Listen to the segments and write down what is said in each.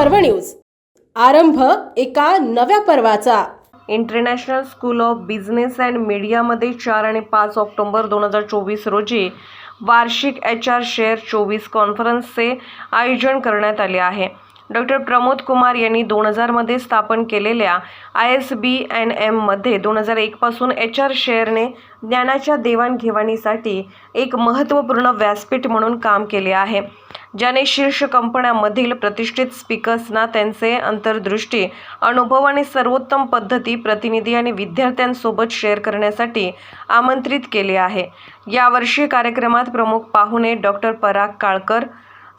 पर्व न्यूज. आरंभ एका नव्या पर्वाचा. International school of business and मीडियामध्ये चार आणि पाच ऑक्टोबर दोन हजार चोवीस रोजी वार्षिक एच आर शेअर चोवीस कॉन्फरन्सचे आयोजन करण्यात आले आहे. डॉक्टर प्रमोद कुमार यांनी दोन हजारमध्ये स्थापन केलेल्या आय एस बी एन एममध्ये दोन हजार एकपासून एच आर शेअरने ज्ञानाच्या देवाणघेवाणीसाठी एक महत्त्वपूर्ण व्यासपीठ म्हणून काम केले आहे. ज्याने शीर्ष कंपन्यांमधील प्रतिष्ठित स्पीकर्सना त्यांचे अंतर्दृष्टी अनुभव आणि सर्वोत्तम पद्धती प्रतिनिधी आणि विद्यार्थ्यांसोबत शेअर करण्यासाठी आमंत्रित केले आहे. यावर्षी कार्यक्रमात प्रमुख पाहुणे डॉक्टर पराग काळकर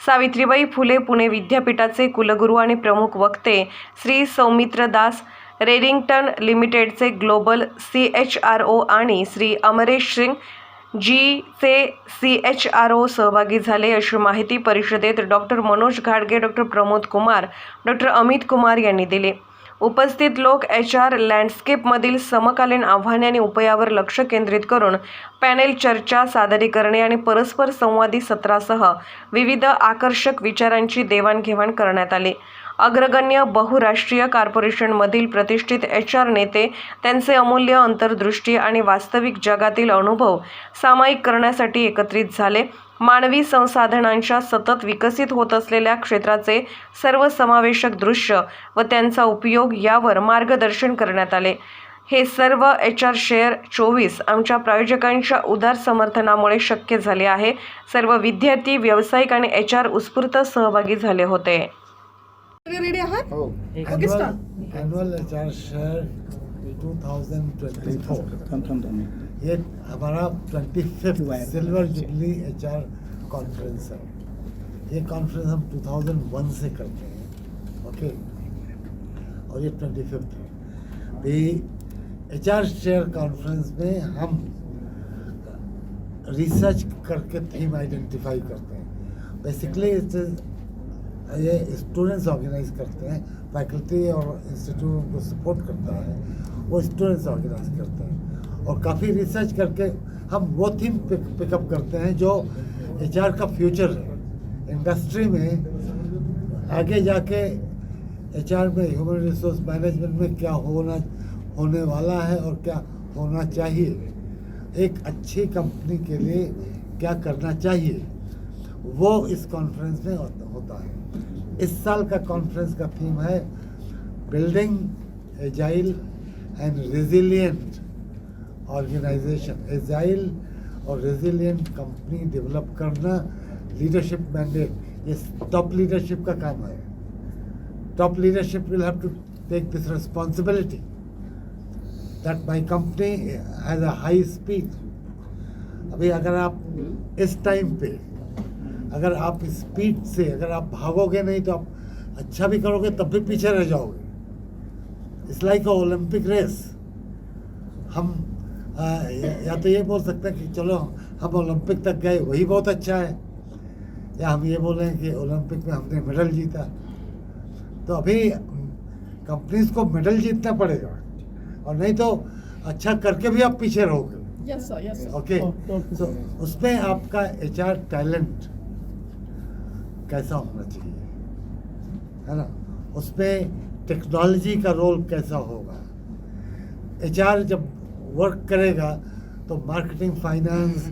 सावित्रीबाई फुले पुणे विद्यापीठाचे कुलगुरू आणि प्रमुख वक्ते श्री सौमित्र दास रेडिंग्टन लिमिटेडचे global C H R O आणि श्री अमरेश सिंग जीचे सी एच आर ओ सहभागी झाले अशी माहिती परिषदेत डॉक्टर मनोज घाडगे डॉक्टर प्रमोद कुमार डॉक्टर अमित कुमार यांनी दिली. उपस्थित लोक एच आर लँडस्केपमधील समकालीन आव्हाने आणि उपायावर लक्ष केंद्रित करून पॅनेल चर्चा सादरीकरणे आणि परस्पर संवादी सत्रासह विविध आकर्षक विचारांची देवाणघेवाण करण्यात आली. अग्रगण्य बहुराष्ट्रीय कॉर्पोरेशनमधील प्रतिष्ठित एच आर नेते त्यांचे अमूल्य अंतर्दृष्टी आणि वास्तविक जगातील अनुभव सामायिक करण्यासाठी एकत्रित झाले. मानवी संसाधनांच्या सतत विकसित होत असलेल्या क्षेत्राचे सर्वसमावेशक दृश्य व त्यांचा उपयोग यावर मार्गदर्शन करण्यात आले. हे सर्व एच आर शेअर चोवीस आमच्या प्रायोजकांच्या उदार समर्थनामुळे शक्य झाले आहे. सर्व विद्यार्थी व्यावसायिक आणि एच आर उत्स्फूर्त सहभागी झाले होते. Oh, annual, annual HR share 2024 ये हमारा twenty fifth silver jubilee H R conference है। ये कॉन्फ्रेंस हम 2001 से करते हैं। ओके और ये ट्वेंटी फिफ्थ है। The H R share conference में हम रिसर्च करके थीम आइडेंटिफाई करते हैं। बेसिकली इट ये स्टूडेंट्स ऑर्गेनाइज करते हैं फैकल्टी और इंस्टीट्यूट उनको सपोर्ट करता है वो स्टूडेंट्स ऑर्गेनाइज करते हैं। और काफ़ी रिसर्च करके हम वो थीम पिक, पिकअप करते हैं जो एच का फ्यूचर है। इंडस्ट्री में आगे जाके एच में ह्यूमन रिसोर्स मैनेजमेंट में क्या होना होने वाला है और क्या होना चाहिए? एक अच्छी कंपनी के लिए क्या करना चाहिए? वो इस कॉन्फ्रेंस में होता है। इस साल का कॉन्फ्रेंस का थीम है building agile and resilient organisation agile और रेजिलियंट कंपनी डेवलप करना लीडरशिप मैंडेट ये टॉप लीडरशिप का काम है। Top leadership will have to take this responsibility that my company has a high speed अभी अगर आप इस टाइम पे अगर आप स्पीड से अगर आप भागोगे नहीं तो आप अच्छा भी करोगे तब भी पीछे रह जाओगे। It's like a Olympic race हम आ, या, या तो ये बोल सकते हैं कि चलो हम ओलंपिक तक गए वही बहुत अच्छा है। या हम ये बोलें कि ओलंपिक में हमने मेडल जीता। तो अभी कंपनीज़ को मेडल जीतना पड़ेगा। और नहीं तो अच्छा करके भी आप पीछे रहोगे। Yes sir yes okay so उसमें आपका एच आर टैलेंट कैसा होना चाहिए? है ना? उसमें टेक्नोलॉजी का रोल कैसा होगा? एच आर जब वर्क करेगा तो मार्केटिंग फाइनेंस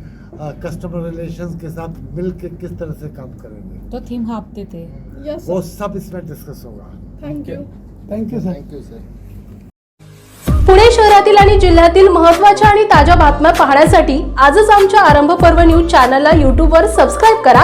कस्टमर रिलेशंस के साथ मिल के किस तरह से काम करेंगे? तो थीम हाँपते थे। यस वो सब इसमें डिस्कस होगा। Thank you thank you sir Pune शहरातील आणि जिल्ह्यातील महत्त्वाच्या आणि ताज्या बातम्या पाहण्यासाठी आजच आमच्या आरंभ पर्व न्यूज चॅनलला यूट्यूबवर सबस्क्राईब करा.